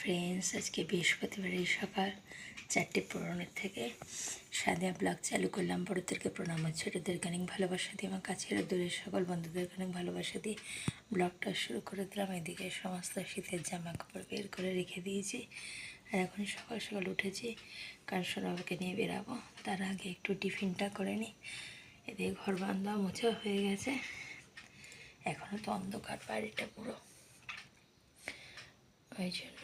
Friends আজকে বৃহস্পতিবারের সকাল চারটে পনেরোনের থেকে। সাদিয়া ব্লগ চালু করলাম, বড়োদেরকে প্রণাম ছোটোদেরকে অনেক ভালোবাসা দিয়ে, আমার কাছের দূরের সকল বন্ধুদেরকে অনেক ভালোবাসা দিয়ে ব্লগটা শুরু করে দিলাম। এদিকে সমস্ত শীতের জামা কাপড় বের করে রেখে দিয়েছি। আর এখন সকাল সকাল উঠেছি, কারণ সৌরভকে নিয়ে বেরাবো। তার আগে একটু টিফিনটা করে নিই এদিকে ঘর বান্ধা মোছা হয়ে গেছে। এখনও তো অন্ধকার, বাড়িটা পুরো ওই জন্য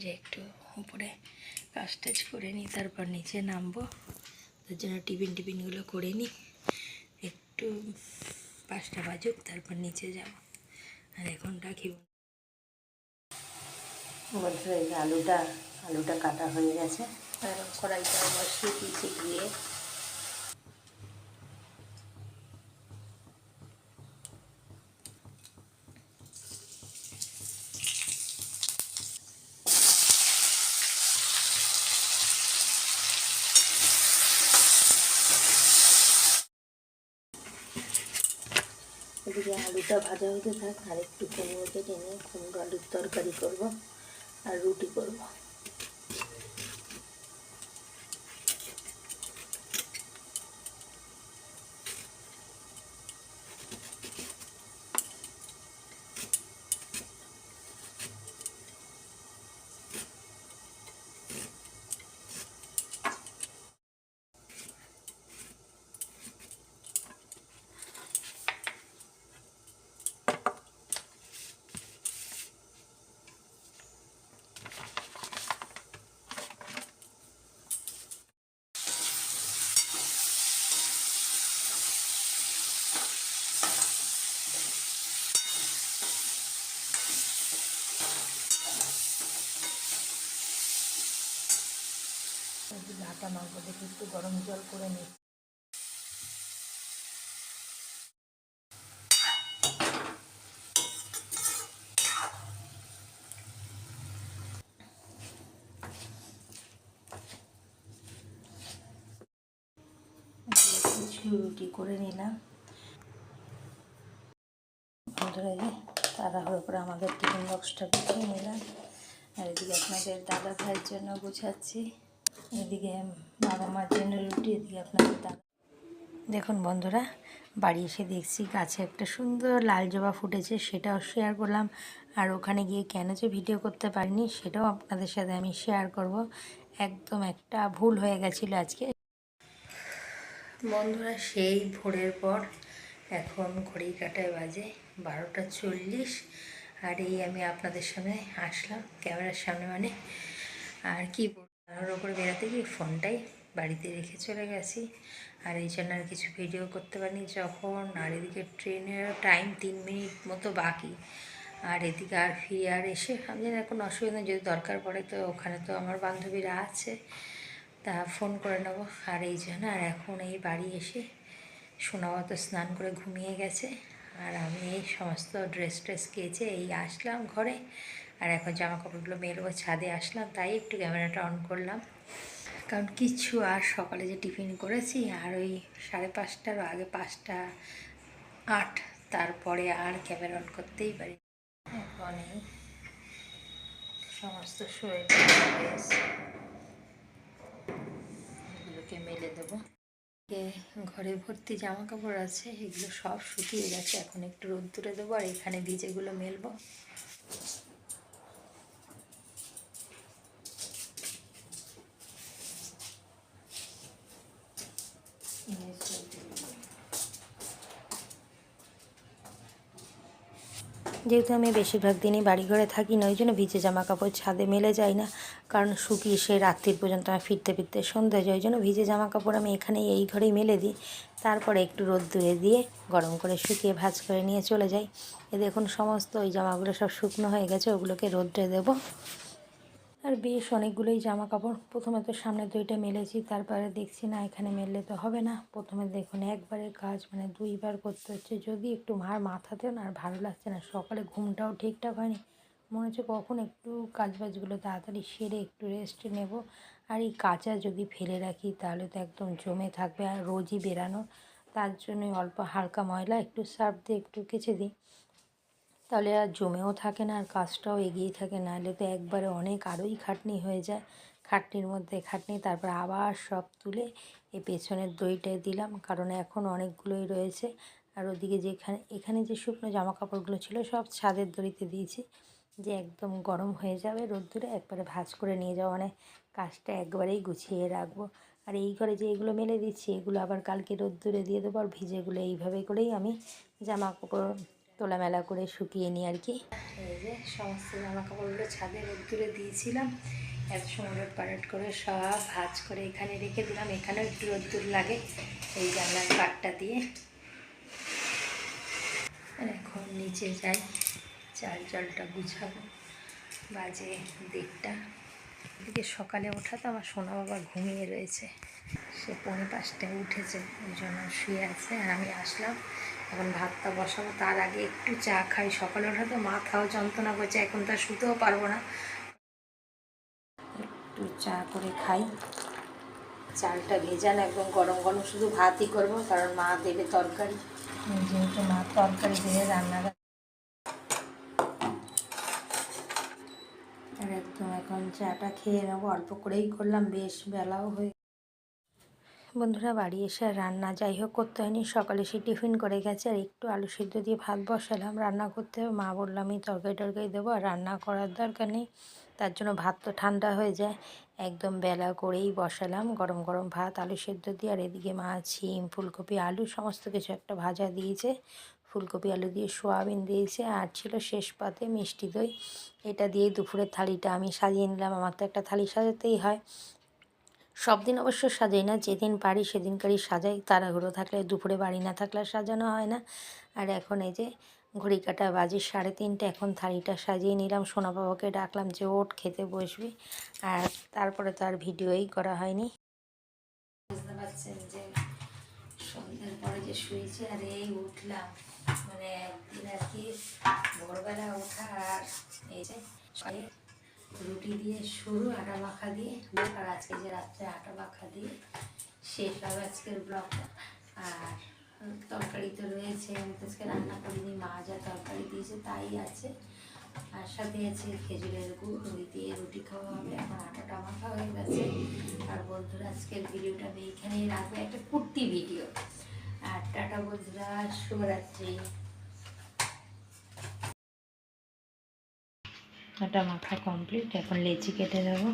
যে একটু উপরে কাজ টাজ করে নিই তারপর নিচে নামবো। তার জন্য টিফিন টিফিনগুলো করে নিই। একটু পাঁচটা বাজুক তারপর নিচে যাব। আর এখন রাখি। বলছে এই আলুটা আলুটা কাটা হয়ে গেছে। আর কড়াইটা বসিয়ে দিয়েছি গিয়ে এদিকে আলুটা ভাজা হতে থাক আর একটু কুমড়ো কেটে নিয়ে কুমড়ো আলুর তরকারি করব আর রুটি করব। আটা মাখবো দেখে একটু গরম জল করে নিই। রুটি করে নিলাম। যে তাড়াহুড়ো করে আমাদের টিফিন বক্সটা গুছিয়ে নিলাম। আর এদিকে আপনাদের দাদা ভাইয়ের জন্য গুছাচ্ছি। এদিকে বাবা মার জন্য রুটি এদিকে আপনাদের দাদা। দেখুন বন্ধুরা, বাড়ি এসে দেখছি গাছে একটা সুন্দর লাল জবা ফুটেছে, সেটাও শেয়ার করলাম। আর ওখানে গিয়ে কেন যে ভিডিও করতে পারিনি, সেটাও আপনাদের সাথে আমি শেয়ার করব। একদম একটা ভুল হয়ে গেছিল আজকে। বন্ধুরা, সেই ভোরের পর এখন ঘড়ি কাটায় বাজে বারোটা চল্লিশ। আর এই আমি আপনাদের সামনে আসলাম, ক্যামেরার সামনে মানে। আর কি তার ওপরে বেড়াতে গিয়ে ফোনটাই বাড়িতে রেখে চলে গেছি। আর এই জন্য আর কিছু ভিডিও করতে পারিনি যখন। আর এদিকে ট্রেনের টাইম তিন মিনিট মতো বাকি। আর এদিকে আর ফিরে আর এসে আমি জানি এখন অসুবিধা যদি দরকার পড়ে তো ওখানে তো আমার বান্ধবীরা আছে, তা ফোন করে নেব। আর এই জন্য আর এখন এই বাড়ি এসে সোনাবা তো স্নান করে ঘুমিয়ে গেছে। আর আমি এই সমস্ত ড্রেস ট্রেস কেচে এই আসলাম ঘরে। আর এখন জামা কাপড়গুলো মেলবো ছাদে আসলাম, তাই একটু ক্যামেরাটা অন করলাম। কারণ কিছু আর সকালে যে টিফিন করেছি, আর ওই সাড়ে পাঁচটার আগে পাঁচটা আট, তারপরে আর ক্যামেরা অন করতেই পারি। এখন সমস্ত এগুলোকে মেলে দেবো। ঘরে ভর্তি জামা কাপড় আছে, এগুলো সব শুকিয়ে গেছে, এখন একটু রোদ্দুরে দেবো, আর এখানে ভিজেগুলো মেলবো। যেহেতু আমি বেশিরভাগ দিনই বাড়িঘরে থাকি না, ওই জন্য ভিজে জামা কাপড় ছাদে মেলে যায় না। কারণ শুকিয়ে সে রাত্রির পর্যন্ত আমার ফিরতে ফিরতে সন্ধ্যা যায়, ওই জন্য ভিজে জামা কাপড় আমি এখানেই, এই ঘরেই মেলে দিই। তারপরে একটু রোদ দূরে দিয়ে গরম করে শুকিয়ে ভাজ করে নিয়ে চলে যাই। এ দেখুন, সমস্ত ওই জামাগুলো সব শুকনো হয়ে গেছে, ওগুলোকে রোদ্রে দেবো। আর বেশ অনেকগুলোই জামা কাপড় প্রথমে তো সামনে দুইটা মেলেছি, তারপরে দেখছি, না, এখানে মেললে তো হবে না। প্রথমে দেখুন, একবারে কাজ মানে দুইবার করতে হচ্ছে। যদি একটু মার মাথাতেও না আর ভালো লাগছে না, সকালে ঘুমটাও ঠিকঠাক হয়নি। মনে হচ্ছে কখন একটু কাজ বাজগুলো তাড়াতাড়ি সেরে একটু রেস্ট নেব। আর এই কাঁচা যদি ফেলে রাখি, তাহলে তো একদম জমে থাকবে আর রোজই বেরানো তার জন্যই অল্প হালকা ময়লা, একটু সার্ফ দিয়ে একটু কেচে দিই। তাহলে আর জমেও থাকে না, আর কাজটাও এগিয়ে থাকে না। নাহলে তো একবারে অনেক আরোই খাটনি হয়ে যায়। খাটনির মধ্যে খাটনি, তারপর আবার সব তুলে এই পেছনের দইটায় দিলাম। কারণ এখন অনেকগুলোই রয়েছে। আর ওদিকে যেখানে, এখানে যে শুকনো জামা কাপড়গুলো ছিল, সব ছাদের দড়িতে দিয়েছি। যে একদম গরম হয়ে যাবে রোদ্দুরে, একবারে ভাঁজ করে নিয়ে যাওয়া। মানে কাজটা একবারেই গুছিয়ে রাখব। আর এই ঘরে যে এগুলো মেলে দিচ্ছি, এগুলো আবার কালকে রোদ্দুরে দিয়ে দেবো। আর ভিজেগুলো এইভাবে করেই আমি জামা কাপড় তোলামেলা করে শুকিয়ে নিই আর কি। এই যে সমস্ত জামা কাপড়গুলো ছাদে রোদ্দুরে দিয়েছিলাম। এত সুন্দর পারেট করে সব ভাজ করে এখানে রেখে দিলাম। এখানেও একটু রোদ্দুর লাগে। এই জানলার কাঠটা দিয়ে। এখন নিচে যাই। চাল জলটা গুছাবো। বাজে দেড়টা। এদিকে সকালে ওঠা তো আমার সোনা বাবা ঘুমিয়ে রয়েছে। সে পৌনে পাঁচটায় উঠেছে। ওই জন্য শুয়ে আছে। আর আমি আসলাম। এখন ভাতটা বসাবো, তার আগে একটু চা খাই। সকালে ওঠা তো মাথাও যন্ত্রণা করছে, এখন তো শুতেও পারব না। একটু চা করে খাই। চালটা ভেজান, একদম গরম গরম, শুধু ভাতই করব, কারণ মা দেবে তরকারি। যেহেতু মা তরকারি দিয়ে রান্না আর একদম এখন চাটা খেয়ে নেব, অল্প করেই করলাম, বেশ বেলাও হয়ে বন্ধুরা বাড়ি এসে রান্না যাই হোক করতে হয়নি। সকালে সে টিফিন করে গেছে আর একটু আলু সিদ্ধ দিয়ে ভাত বসালাম। রান্না করতে মা বললাম আমি তরকারি টরকারি দেবো আর রান্না করার দরকার নেই। তার জন্য ভাত তো ঠান্ডা হয়ে যায়। একদম বেলা করেই বসালাম। গরম গরম ভাত, আলু সেদ্ধ দিয়ে আর এদিকে মাছ, শিম, ফুলকপি, আলু সমস্ত কিছু একটা ভাজা দিয়েছে। ফুলকপি, আলু দিয়ে সোয়াবিন দিয়েছে আর ছিল শেষ পাতে মিষ্টি দই। এটা দিয়ে দুপুরের থালিটা আমি সাজিয়ে নিলাম। আমার তো একটা থালি সাজাতেই হয়। সব দিন অবশ্য সাজাই না, যেদিন পারি সেদিনকারই সাজাই। তাড়াহুড়ো থাকলে দুপুরে বাড়ি না থাকলে সাজানো হয় না। আর এখন এই যে ঘড়ি কাটা বাজে সাড়ে তিনটে, এখন থালিটা সাজিয়ে নিলাম। সোনা বাবাকে ডাকলাম যে ওট খেতে বসবি। আর তারপরে তো আর ভিডিওই করা হয়নি। বুঝতে পারছেন যে সন্ধ্যের পরে যে শুয়েছি, আর এই উঠলাম। মানে একদিন আর কি ভোরবেলা ওঠা আর এই যে রুটি দিয়ে শুরু আটা মাখা দিয়ে আর আজকে যে রাত্রে আটা মাখা দিয়ে, শেষ হবে আজকের ব্লগটা। আর তরকারি তো রয়েছে, আমি তো আজকে রান্না করিনি, মা যা তরকারি দিয়েছে তাই আছে। আর সাথে আছে খেজুরের গুড় ওই দিয়ে রুটি খাওয়া হবে, এখন আটাটা মাখা হয়ে গেছে। আর বন্ধুরা, আজকের ভিডিওটা আমি এখানেই রাখব, একটা কুর্তি ভিডিও। আর টাটা বন্ধুরা, শুভরাত্রি। আটা মাখা কমপ্লিট এখন লেচি কেটে দেবো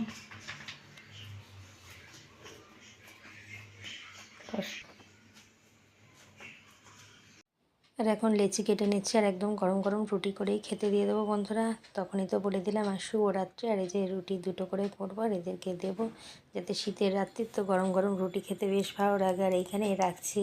আর এখন লেচি কেটে নিচ্ছি, আর একদম গরম গরম রুটি করেই খেতে দিয়ে দেবো বন্ধুরা। তখনই তো বলে দিলাম আর শুভরাত্রি আর এই যে রুটি দুটো করে পরবো আর এদেরকে দেবো। যাতে শীতের রাত্রির তো গরম গরম রুটি খেতে বেশ ভালো লাগে, আর এইখানেই রাখছি।